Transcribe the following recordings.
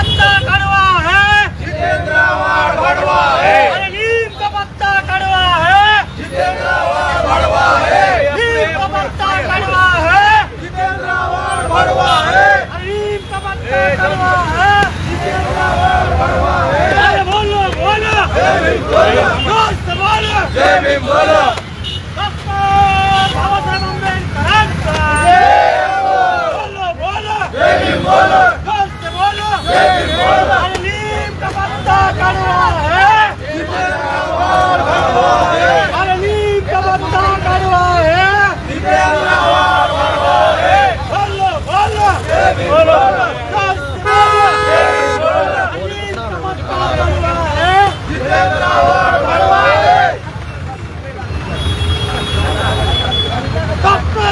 पत्ता कड़वा है। जितेंद्र आव्हाड भडवा है। अरे नीम का पत्ता कड़वा है। जितेंद्र आव्हाड भडवा है। नीम का पत्ता कड़वा है। जितेंद्र भडवा है। अरे नीम का पत्ता कड़वा है अरे बोलो बोलो जोर से बोलो जय भीम बोलो डॉक्टर बाबासाहेब आंबेडकरांचा बोलो बोलो जय भीम बोलो जोर से बोलो जय भीम बोलो अरे नीम का पत्ता कड़वा है जितेंद्र आव्हाड भडवा है अरे नीम का पत्ता कड़वा है जितेंद्र आव्हाड भडवा है बोलो बोलो जय भीम बोलो जोर से बोलो जय भीम बोलो अरे नीम का पत्ता कड़वा है जितेंद्र आव्हाड भडवा है डॉक्टर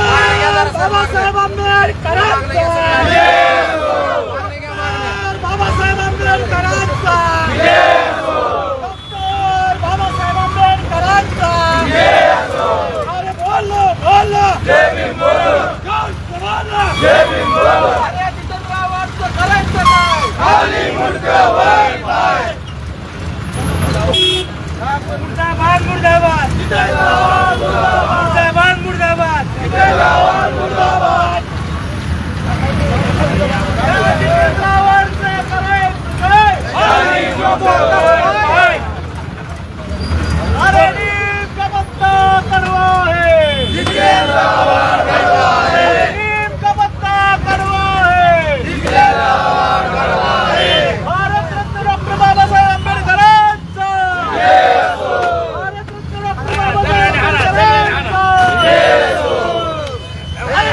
बाबासाहेब आंबेडकरांचा डॉक्टर बाबासाहेब आंबेडकरांचा डॉक्टर बाबासाहेब आंबेडकरांचा अरे बोलो बोलो जय भीम बोलो जय करायचं मुर्दाबाद मुर्दाबाद मुर्दाबाद जितेंद्र आव्हाड मुर्दाबाद जितेंद्रावांचं करायचं काय खाली मुंडकं वर पाय अरे नीम का पत्ता कड़वा है जितेंद्र आव्हाड भडवा है नीम का पत्ता कड़वा है जितेंद्र आव्हाड भडवा है भारतरत्न डॉक्टर बाबासाहेब आंबेडकरांचा भारतरत्न डॉक्टर बाबासाहेब आंबेडकरांचा अरे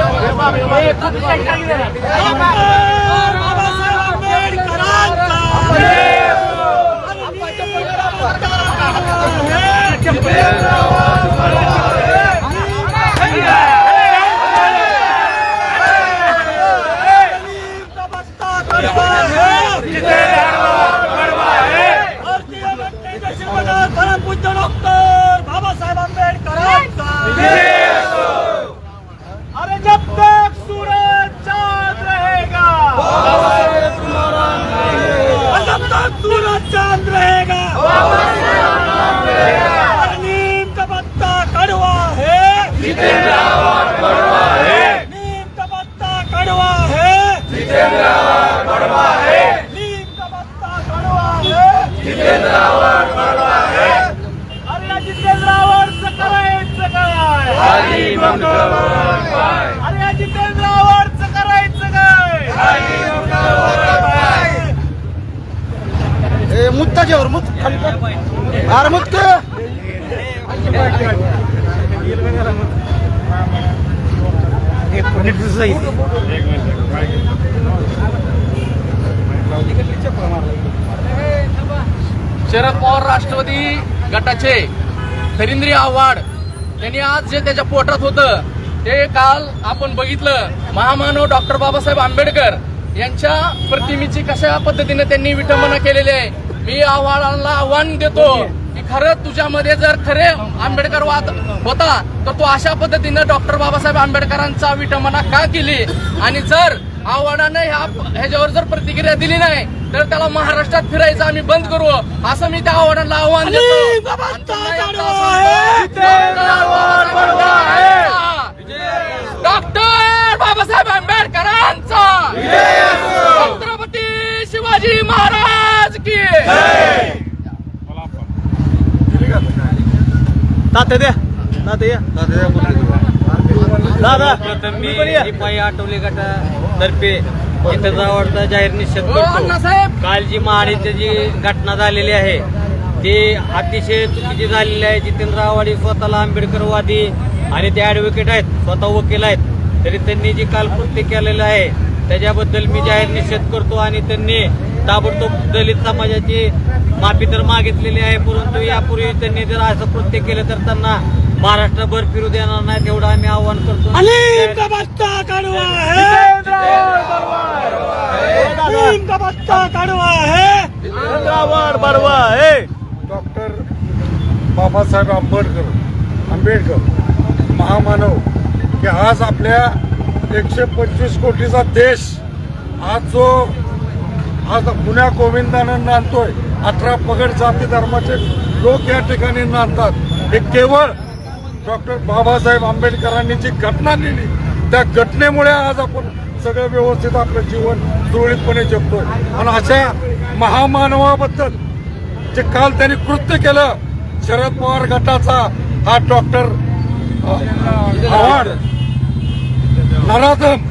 है नीम का पत्ता कड़वा है जितेंद्र आव्हाड भडवा है डॉक्टर बाबासाहेब आंबेडकरांचा जय भीम बोलो जोर से बोलो जय भीम बोलो डॉक्टर बाबासाहेब आंबेडकरांचा जितेंद्र आव्हाड भडवा है जितेंद्र आव्हाड भडवा है भारतीय घटनेच्या शिल्पकार परमपूज्य डॉक्टर बाबासाहेब आंबेडकरांचा अरे जब तक सूरज चांद रहेगा और जब तक सूरज चांद रहेगा और नीम का पत्ता कड़वा है जितेंद्र आव्हाड भडवा है नीम का पत्ता कड़वा है जितेंद्र आव्हाड भडवा है नीम का पत्ता कड़वा है जितेंद्र आव्हाड भडवा है अरे या जितेंद्रावरचं करायचं काय खाली मुंडकं वर पाय अरे या जितेंद्रावरचं करायचं काय शरद पवार राष्ट्रवादी गटाचे धरिंद्री आव्हाड त्यांनी आज जे त्याच्या पोटात होतं ते काल आपण बघितलं. महामानव डॉक्टर बाबासाहेब आंबेडकर यांच्या प्रतिमेची कशा पद्धतीने त्यांनी विटंबना केलेली आहे मी आव्हानाला आव्हान देतो की खरं तुझ्यामध्ये जर खरे आंबेडकर वाद होता तर तू अशा पद्धतीनं डॉक्टर बाबासाहेब आंबेडकरांचा विटंबना का केली? आणि जर आव्हाडानं ह्या ह्याच्यावर जर प्रतिक्रिया दिली नाही तर त्याला महाराष्ट्रात फिरायचं आम्ही बंद करू. असं मी त्या आव्हाडांना आव्हान देतो. है डॉक्टर बाबासाहेब आंबेडकरांचा. छत्रपती शिवाजी महाराज की तात्या द्या. तात्या या. दादा. प्रथम मी रिपाई आठवले गटातर्फे इथं आवडता जाहीर निषेध हो, करतो अण्णासाहेब काल जी महाडीची जी घटना झालेली आहे ती अतिशय चुकीची झालेली आहे. जितेंद्र आव्हाड स्वतःला आंबेडकरवादी आणि ते ऍडव्होकेट आहेत स्वतः वकील आहेत. तरी त्यांनी जी काल कृत्य केलेलं आहे त्याच्याबद्दल मी जाहीर निषेध करतो आणि त्यांनी ताबडतोब दलित समाजाची माफी तर मागितलेली आहे परंतु यापूर्वी त्यांनी जर असं कृत्य केलं तर त्यांना महाराष्ट्रभर फिरू देणार नाही तेवढं आम्ही आव्हान करतो. है. है. हे. डॉक्टर बाबासाहेब आंबेडकर आंबेडकर महामानव की आज आपल्या एकशे पंचवीस कोटीचा देश आज जो आज पुण्या गोविंदानं नांदतोय अठरा पगड जाती धर्माचे लोक या ठिकाणी नांदतात. हे केवळ डॉक्टर बाबासाहेब आंबेडकरांनी जी घटना लिहिली त्या घटनेमुळे आज आपण सगळं व्यवस्थित आपलं जीवन सुरळीतपणे जगतोय. आणि अशा महामानवाबद्दल जे काल त्यांनी कृत्य केलं शरद पवार गटाचा हा डॉक्टर आव्हाड नराधम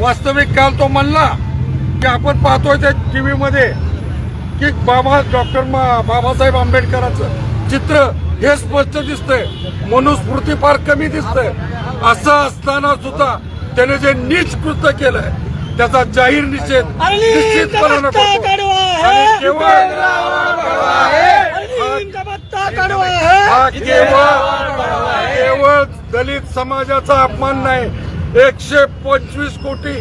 वास्तविक काल तो म्हणला की आपण पाहतोय त्या टी व्हीमध्ये की बाबा डॉक्टर बाबासाहेब आंबेडकरांचं चित्र हे स्पष्ट दिसतंय. मनुस्मृती फार कमी दिसतंय. असं असताना सुद्धा त्याने जे नीच कृत्य केलंय त्याचा जाहीर निषेध निश्चितपणाने करतो. आणि हा केवळ केवळ दलित समाजाचा अपमान नाही. एकशे पंचवीस कोटी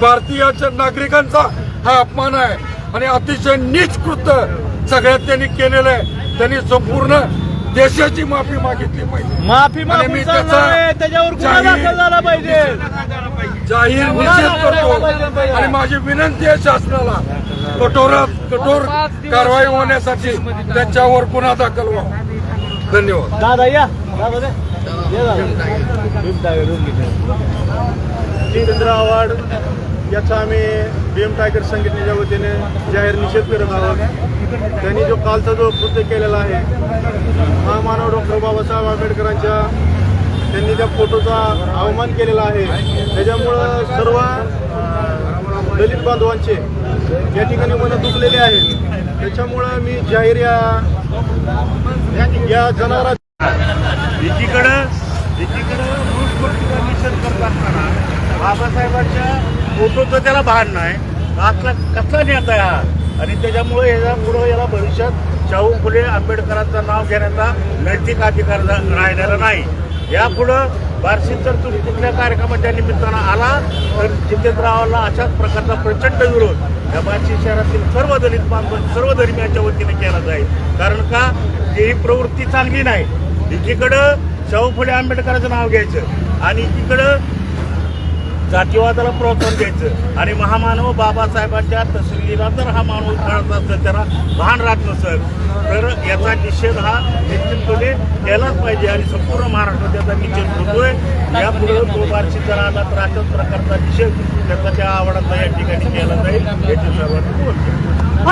भारतीयाच्या नागरिकांचा हा अपमान आहे. आणि अतिशय नीच कृत्य सगळ्यात त्यांनी केलेलं आहे. त्यांनी संपूर्ण देशाची माफी मागितली पाहिजे. माफी आणि मागून मी चालणार त्याचा नाही, त्याच्यावर गुन्हा जाहीर- दाखल झाला पाहिजे. जाहीर निषेध करतो. आणि माझी विनंती आहे शासनाला कठोरात कठोर कारवाई होण्यासाठी त्याच्यावर गुन्हा दाखल व्हावा. धन्यवाद. दादा या. दादा दे. ये दादा. रूम दावे, रूम घे. याचा आम्ही बी एम टायगर संघटनेच्या वतीने जाहीर निषेध करत आहोत. त्यांनी जो कालचा जो कृत्य केलेला आहे महामानव डॉक्टर बाबासाहेब आंबेडकरांच्या त्यांनी त्या फोटोचा अवमान केलेला आहे. त्याच्यामुळं सर्व दलित बांधवांचे या ठिकाणी मन दुखलेले आहेत त्याच्यामुळं मी जाहीर या या जनावरा एकीकडं एकीकडं निषेध करत असताना बाबासाहेबांच्या फोटोचं त्याला भान नाही. आतला कसला नेता हा? आणि त्याच्यामुळे याच्या पुढं याला भविष्यात शाहू फुले आंबेडकरांचं नाव घेण्याचा नैतिक अधिकार रा- राहिलेला नाही. यापुढं बार्शीत जर तुम्ही कुठल्या कार्यक्रमाच्या निमित्तानं आला तर जितेंद्ररावाला अशाच प्रकारचा प्रचंड विरोध या बार्शी शहरातील सर्व दलित बांधव सर्व धर्मियांच्या वतीने केला जाईल. कारण का? ही प्रवृत्ती चांगली नाही. एकीकडं शाहू फुले आंबेडकरांचं नाव घ्यायचं आणि एकीकडं जातीवादाला प्रोत्साहन द्यायचं. आणि महामानव बाबासाहेबांच्या तसलीला जर हा माणूस काढता असेल त्याला भान राहत नसेल तर याचा निषेध हा निश्चितपणे केलाच पाहिजे. आणि संपूर्ण महाराष्ट्र त्याचा निषेध होतोय. यापुढे तो बारशी जर आला तर अशाच प्रकारचा निषेध त्याचा त्या आवडाचा या ठिकाणी केला जाईल याची सर्वांनी बोलतो